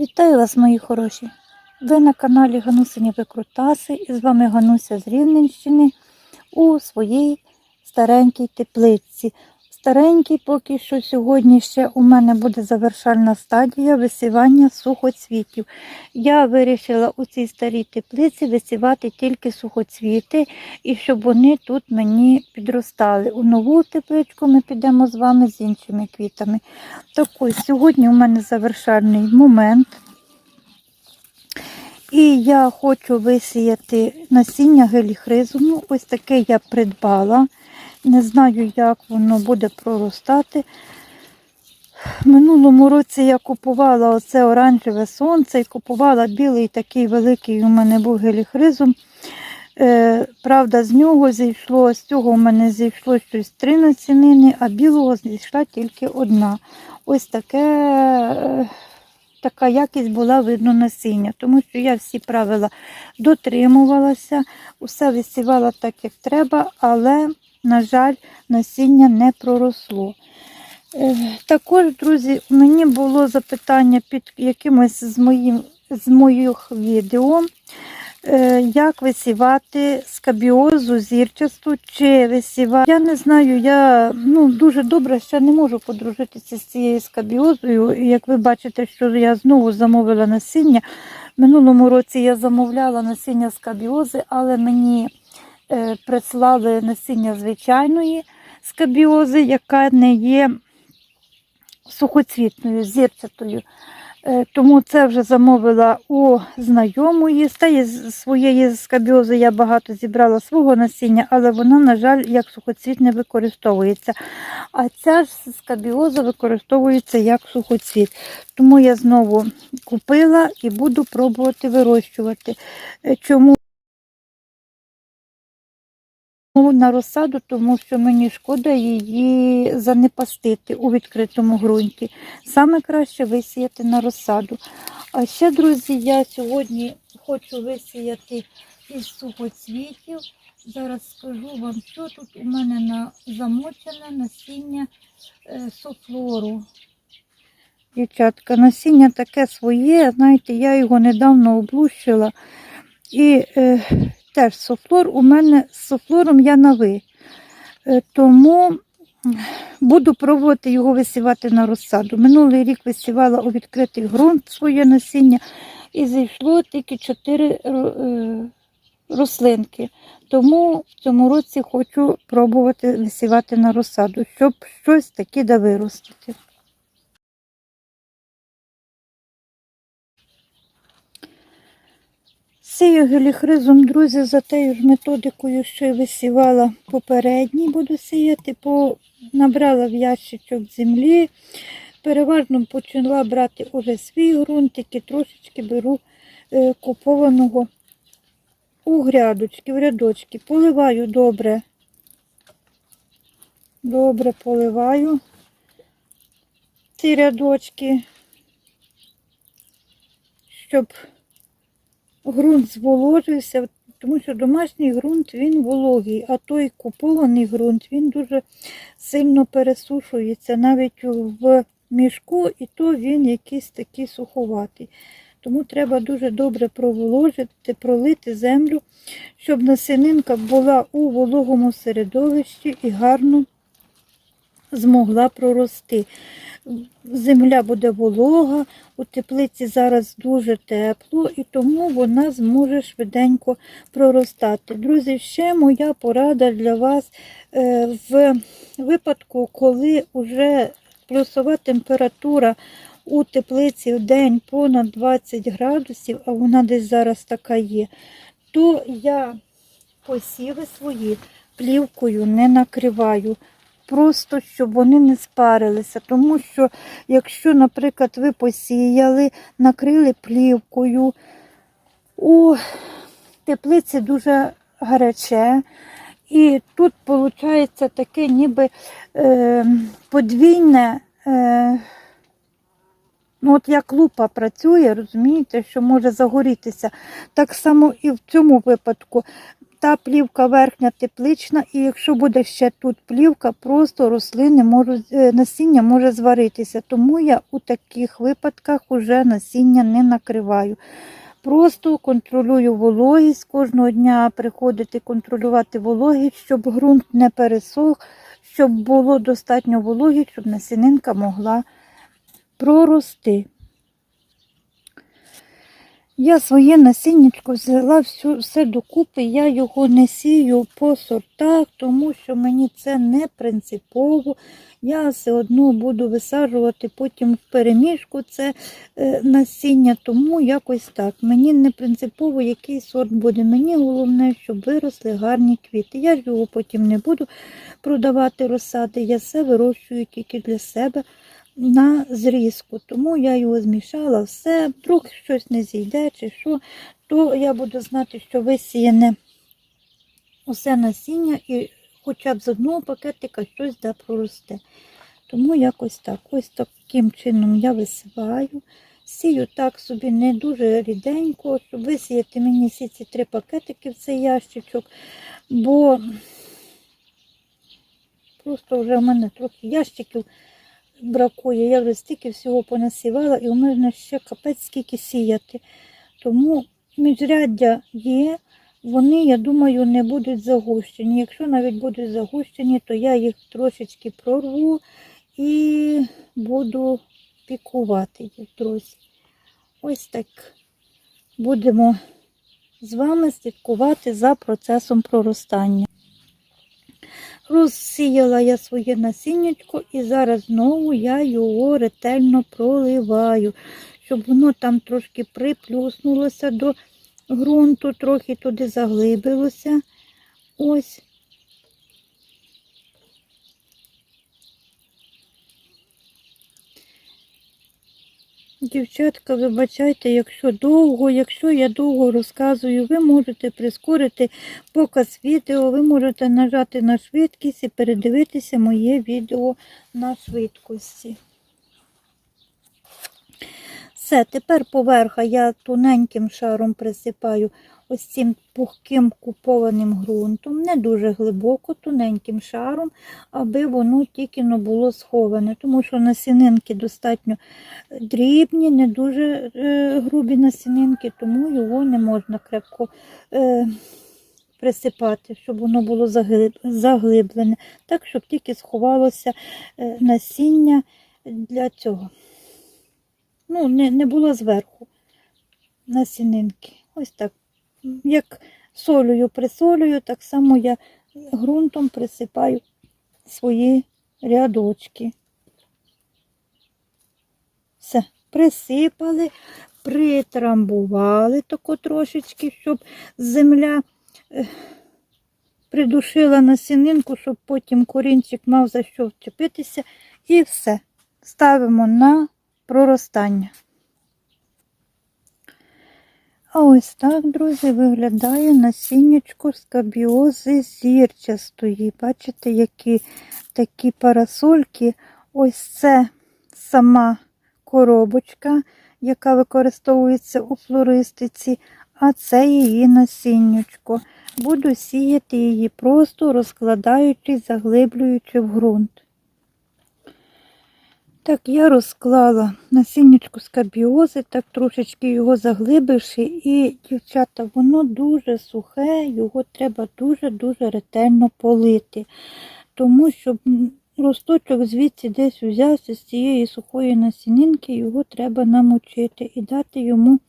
Вітаю вас, мої хороші! Ви на каналі Ганусині Викрутаси і з вами Гануся з Рівненщини у своїй старенькій теплиці. Старенькій поки що сьогодні ще у мене буде завершальна стадія висівання сухоцвітів. Я вирішила у цій старій теплиці висівати тільки сухоцвіти і щоб вони тут мені підростали. У нову тепличку ми підемо з вами з іншими квітами. Так ось, сьогодні у мене завершальний момент. І я хочу висіяти насіння геліхризуму. Ось таке я придбала. Не знаю, як воно буде проростати. Минулому році я купувала оце оранжеве сонце і купувала білий такий великий у мене був геліхризум. Е, правда, з нього зійшло, з цього у мене зійшло щось три насінини, а білого зійшла тільки одна. Ось таке, е, така якість була видно насіння, тому що я всі правила дотримувалася, усе висівала так, як треба, але, на жаль, насіння не проросло. Е, Також, друзі, мені було запитання під якимось з, моїм, з моїх відео, е, як висівати скабіозу зірчасту чи висівати. Я не знаю, я ну, дуже добре ще не можу подружитися з цією скабіозою. Як ви бачите, що я знову замовила насіння. Минулому році я замовляла насіння скабіози, але мені прислали насіння звичайної скабіози, яка не є сухоцвітною, зірчатою. Е, Тому це вже замовила у знайомої. З своєї скабіози я багато зібрала свого насіння, але вона, на жаль, як сухоцвіт не використовується. А ця ж скабіоза використовується як сухоцвіт. Тому я знову купила і буду пробувати вирощувати. Е, Чому? На розсаду, тому що мені шкода її занепастити у відкритому ґрунті. Саме краще висіяти на розсаду. А ще, друзі, я сьогодні хочу висіяти із сухоцвітів. Зараз скажу вам, що тут у мене на замочене насіння е, софлору. Дівчатка, насіння таке своє, знаєте, я його недавно облущила. І е, теж софлор у мене з софлором я на ви. Е, Тому буду пробувати його висівати на розсаду. Минулий рік висівала у відкритий ґрунт своє насіння і зійшло тільки 4 рослинки. Тому в цьому році хочу пробувати висівати на розсаду, щоб щось таке да виростити. Сію геліхризом, друзі, за тією ж методикою, що й висівала попередній, буду сіяти, по... набрала в ящичок землі. Переважно почала брати уже свій ґрунт, тільки трошечки беру е, купованого у грядочки, в рядочки. Поливаю добре. Добре поливаю ці рядочки, щоб ґрунт зволожився, тому що домашній ґрунт він вологий, а той купований ґрунт він дуже сильно пересушується навіть в мішку, і то він якийсь такий суховатий. Тому треба дуже добре проволожити, пролити землю, щоб насінинка була у вологому середовищі і гарно змогла прорости. Земля буде волога, у теплиці зараз дуже тепло, і тому вона зможе швиденько проростати. Друзі, ще моя порада для вас е, в випадку, коли вже плюсова температура у теплиці в день понад 20 градусів, а вона десь зараз така є, то я посіви свої плівкою не накриваю просто щоб вони не спарилися. Тому що, якщо, наприклад, ви посіяли, накрили плівкою, у теплиці дуже гаряче. І тут виходить таке ніби е, подвійне, е, ну от як лупа працює, розумієте, що може загорітися. Так само і в цьому випадку та плівка верхня теплична, і якщо буде ще тут плівка, просто рослини можуть, е, насіння може зваритися. Тому я у таких випадках уже насіння не накриваю. Просто контролюю вологість, кожного дня приходити контролювати вологість, щоб ґрунт не пересох, щоб було достатньо вологі, щоб насінинка могла прорости. Я своє насіннячко взяла всю, все докупи, я його не сію по сортах, тому що мені це не принципово. Я все одно буду висаджувати потім в переміжку це е, насіння, тому якось так. Мені не принципово, який сорт буде. Мені головне, щоб виросли гарні квіти. Я ж його потім не буду продавати розсади, я все вирощую тільки для себе на зрізку. Тому я його змішала все, вдруг щось не зійде чи що, то я буду знати, що висіяне усе насіння і хоча б з одного пакетика щось да проросте. Тому якось так. Ось таким чином я висиваю. Сію так собі не дуже ріденько, щоб висіяти мені всі ці три пакетики в цей ящичок, бо просто вже в мене трохи ящиків бракує. Я вже стільки всього понасівала, і у мене ще капець скільки сіяти. Тому міжряддя є, вони, я думаю, не будуть загущені. Якщо навіть будуть загущені, то я їх трошечки прорву і буду пікувати їх, друзі. Ось так будемо з вами слідкувати за процесом проростання. Розсіяла я своє насіннячко і зараз знову я його ретельно проливаю, щоб воно там трошки приплюснулося до ґрунту, трохи туди заглибилося. Ось. Дівчатка, вибачайте, якщо довго, якщо я довго розказую, ви можете прискорити показ відео, ви можете нажати на швидкість і передивитися моє відео на швидкості. Все, тепер поверха я тоненьким шаром присипаю ось цим пухким купованим ґрунтом, не дуже глибоко, тоненьким шаром, аби воно тільки не було сховане, тому що насінинки достатньо дрібні, не дуже е, грубі насінинки, тому його не можна крепко е, присипати, щоб воно було заглиб, заглиблене, так, щоб тільки сховалося е, насіння для цього. Ну, не, не було зверху насінинки. Ось так. Як солею присолюю, так само я ґрунтом присипаю свої рядочки. Все, присипали, притрамбували тако трошечки, щоб земля е, придушила насінинку, щоб потім корінчик мав за що вчепитися. І все. Ставимо на проростання. А ось так, друзі, виглядає насіннячко скабіози зірчастої. Бачите, які такі парасольки. Ось це сама коробочка, яка використовується у флористиці, а це її насіннячко. Буду сіяти її просто розкладаючи, заглиблюючи в ґрунт. Так, я розклала насіннячку скабіози, так трошечки його заглибивши, і, дівчата, воно дуже сухе, його треба дуже-дуже ретельно полити. Тому що росточок звідси десь взявся з цієї сухої насінинки, його треба намочити і дати йому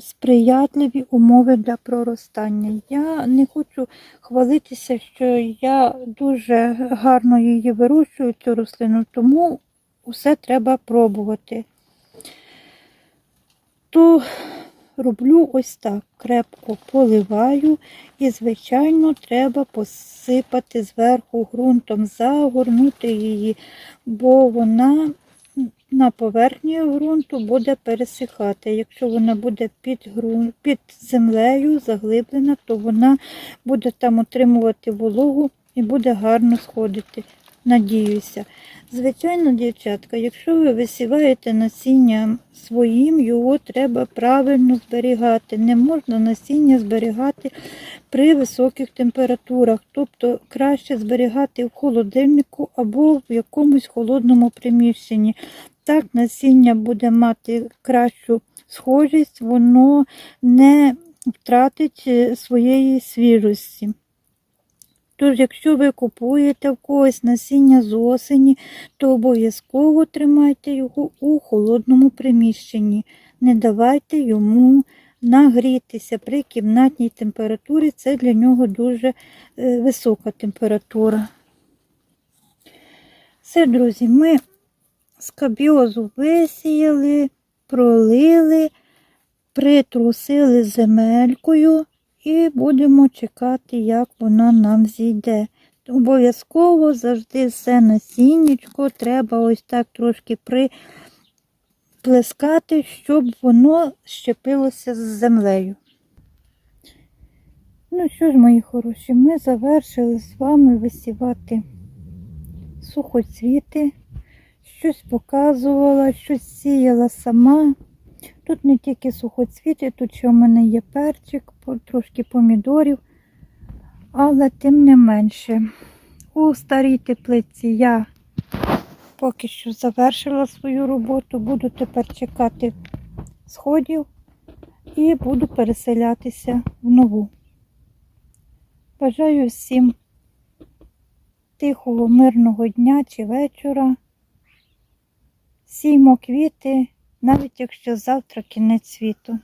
сприятливі умови для проростання. Я не хочу хвалитися, що я дуже гарно її вирощую, цю рослину, тому усе треба пробувати. То роблю ось так, крепко поливаю і, звичайно, треба посипати зверху ґрунтом, загорнути її, бо вона на поверхні ґрунту буде пересихати. Якщо вона буде під, ґрунт, під землею заглиблена, то вона буде там отримувати вологу і буде гарно сходити. надіюся. Звичайно, дівчатка, якщо ви висіваєте насіння своїм, його треба правильно зберігати. Не можна насіння зберігати при високих температурах, тобто краще зберігати в холодильнику або в якомусь холодному приміщенні. Так насіння буде мати кращу схожість, воно не втратить своєї свіжості. Тож, якщо ви купуєте в когось насіння з осені, то обов'язково тримайте його у холодному приміщенні. Не давайте йому нагрітися при кімнатній температурі. Це для нього дуже е, висока температура. Все, друзі, ми скабіозу висіяли, пролили, притрусили земелькою і будемо чекати, як вона нам зійде. Обов'язково завжди все насіннячко треба ось так трошки приплескати, щоб воно щепилося з землею. Ну що ж, мої хороші, ми завершили з вами висівати сухоцвіти. Щось показувала, щось сіяла сама. Тут не тільки сухоцвіти, тут ще в мене є перчик, трошки помідорів, але тим не менше. У старій теплиці я поки що завершила свою роботу, буду тепер чекати сходів і буду переселятися в нову. Бажаю всім тихого, мирного дня чи вечора. Сіймо квіти, навіть якщо завтра кінець світу.